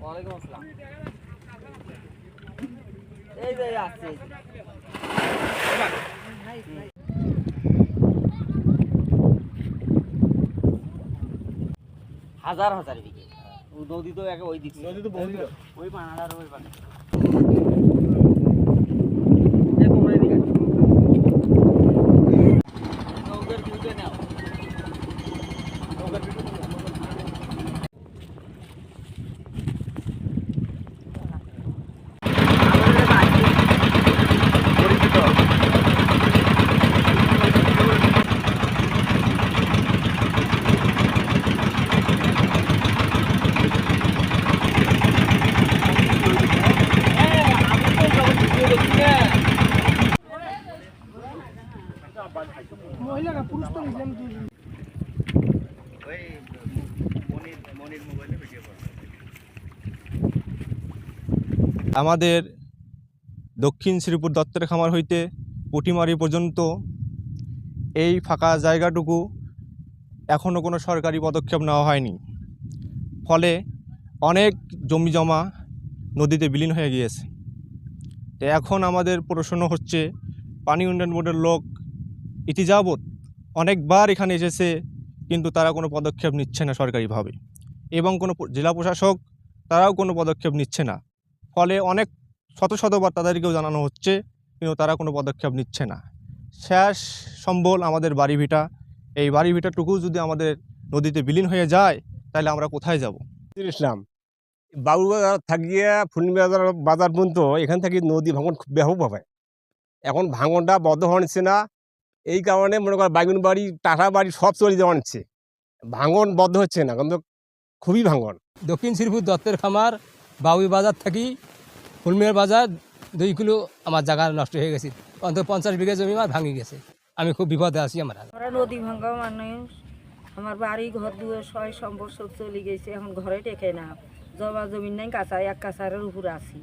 ওয়ালাইকুম আসসালাম এই যে আসছে হাজার হাজার বিঘে। ও নদী তো একে ওই দিক নদী তো ওই পানাটার ওই পানা মহিলা না পুরুষ তো নিলাম দুজন আমাদের দক্ষিণ শ্রীপুর দত্তের খামার হইতে পুটিমারি পর্যন্ত এই ফাঁকা জায়গাটুকু এখনও কোনো সরকারি পদক্ষেপ নেওয়া হয়নি। ফলে অনেক জমি জমা নদীতে বিলীন হয়ে গিয়েছে। তো এখন আমাদের প্রশ্ন হচ্ছে, পানি উন্নয়ন বোর্ডের লোক ইতিযাবৎ অনেকবার এখানে এসেছে কিন্তু তারা কোনো পদক্ষেপ নিচ্ছে না সরকারিভাবে। এবং কোনো জেলা প্রশাসক তারাও কোনো পদক্ষেপ নিচ্ছে না। ফলে অনেক শত শতবার তাদেরকেও জানানো হচ্ছে, কিন্তু তারা কোনো পদক্ষেপ নিচ্ছে না। শেষ সম্বল আমাদের বাড়ি ভিটা এই বাড়ি ভিটাটুকু যদি আমাদের নদীতে বিলীন হয়ে যায়, তাহলে আমরা কোথায় যাব? ইসলাম বাবুবাজার থাকিয়ে ফুলবাজার বাজার বাজার পর্যন্ত এখান থেকে নদী ভাঙন খুব ব্যাপকভাবে। এখন ভাঙনটা বদ্ধ হওয়া নিচ্ছে না। এই কারণে মনে কর বাইগুন বাড়ি টাটা বাড়ি সব চলে যাওয়া নিচ্ছে। ভাঙন বদ্ধ হচ্ছে না কিন্তু খুবই ভাঙন। দক্ষিণ শ্রীপুর দত্তের খামার বাউই বাজার থাকি ফুলমিয়ার বাজার দুই কিলো আমার জায়গা নষ্ট হয়ে গেছে। অন্তত পঞ্চাশ বিঘা জমি আমার ভাঙি গেছে। আমি খুব বিপদে আছি আমার আমরা নদী ভাঙ্গা মানুষ। আমার বাড়ি ঘর দুয়ার ছয় সম্বর সব চলে গেছে। এখন ঘরে টেকে না। জবা জমিন নাই কাঁচা এক কাঁচারের উপরে আছি।